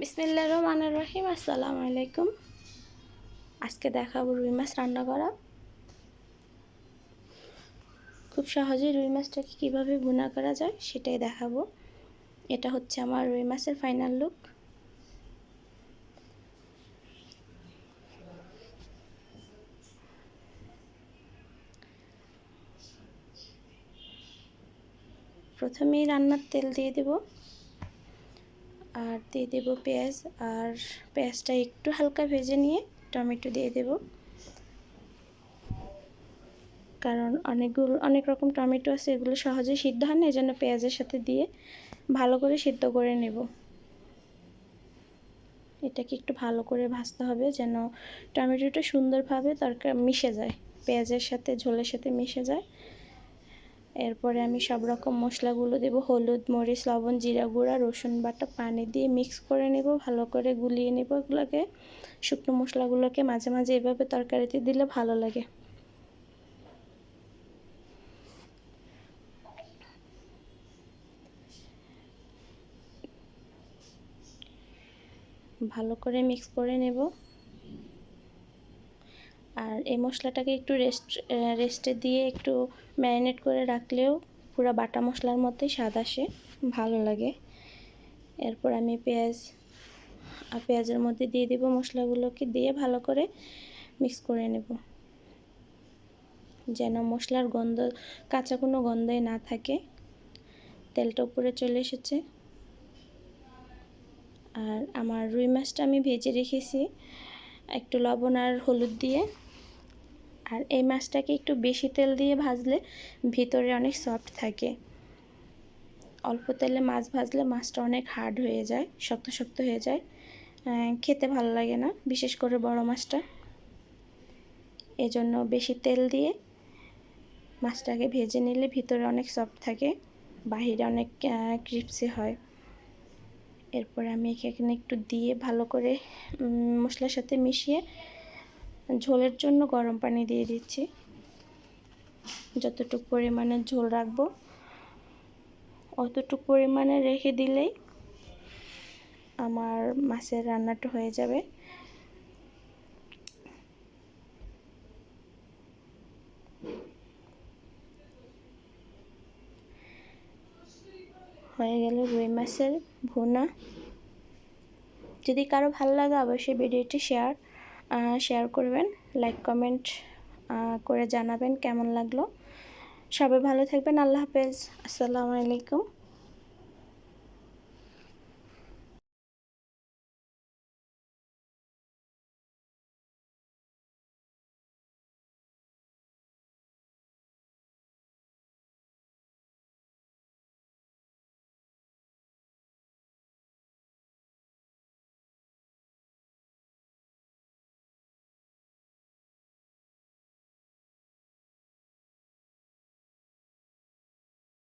বিসমিল্লা রহমান রহিম, আসসালামু আলাইকুম। আজকে দেখাবো রুই মাছ রান্না করা। খুব সহজেই রুই মাছটাকে কীভাবে ভুনা করা যায় সেটাই দেখাবো। এটা হচ্ছে আমার রুই মাছের ফাইনাল লুক প্রথমেই রান্নার তেল দিয়ে দেবো। আর দিয়ে দেব পেঁয়াজ, আর পেঁয়াজটা একটু হালকা ভেজে নিয়ে টমেটো দিয়ে দেব। কারণ অনেকগুলো, অনেক রকম টমেটো আছে, এগুলো সহজে সিদ্ধ হয় না, এই জন্য পেঁয়াজের সাথে দিয়ে ভালো করে সিদ্ধ করে নেব। এটাকে একটু ভালো করে ভাজতে হবে যেন টমেটোটা সুন্দরভাবে তরকারি মিশে যায়, পেঁয়াজের সাথে, ঝোলের সাথে মিশে যায়। এরপরে আমি সব রকম মশলাগুলো দেব, হলুদ, মরিচ, লবণ, জিরা গুঁড়া, রসুন বাটা, পানি দিয়ে মিক্স করে নেব, ভালো করে গুলিয়ে নেব এগুলোকে। শুকনো মশলাগুলোকে মাঝে মাঝে এভাবে তরকারিতে দিলে ভালো লাগে। ভালো করে মিক্স করে নেব। আর এই মশলাটাকে একটু রেস্ট রেস্টে দিয়ে একটু ম্যারিনেট করে রাখলেও পুরো বাটা মশলার মধ্যে স্বাদ আসে, ভালো লাগে। এরপর আমি পেঁয়াজ, আর পেঁয়াজের মধ্যে দিয়ে দেবো মশলাগুলোকে দিয়ে ভালো করে মিক্স করে নেব। যেন মশলার গন্ধ, কাঁচা কোনো গন্ধই না থাকে। তেলটা উপরে চলে এসেছে। আর আমার রুই মাছটা আমি ভেজে রেখেছি। একটু লবণ আর হলুদ দিয়ে। আর এই মাছটাকে একটু বেশি তেল দিয়ে ভাজলে ভিতরে অনেক সফট থাকে। অল্প তেলে মাছ ভাজলে মাছটা অনেক হার্ড হয়ে যায়, শক্ত শক্ত হয়ে যায়। খেতে ভালো লাগে না, বিশেষ করে বড় মাছটা। এজন্য বেশি তেল দিয়ে মাছটাকে ভেজে নিলে ভিতরে অনেক সফট থাকে, বাহিরে অনেক ক্রিপসি হয়। এরপর আমি এখানে একটু দিয়ে ভালো করে মশলার সাথে মিশিয়ে ঝোলের জন্য গরম পানি দিয়ে দিচ্ছি। যতটুকু পরিমাণে ঝোল রাখব, অতটুকু পরিমাণে রেখে দিলেই আমার মাছের রান্নাটা হয়ে যাবে। হয়ে গেল রুই মাছের ভুনা। যদি কারও ভালো লাগে, অবশ্যই ভিডিওটি শেয়ার শেয়ার করবেন লাইক কমেন্ট করে জানাবেন কেমন লাগল। সবাই ভালো থাকবেন, আল্লাহ হাফেজ। আসসালামু আলাইকুম।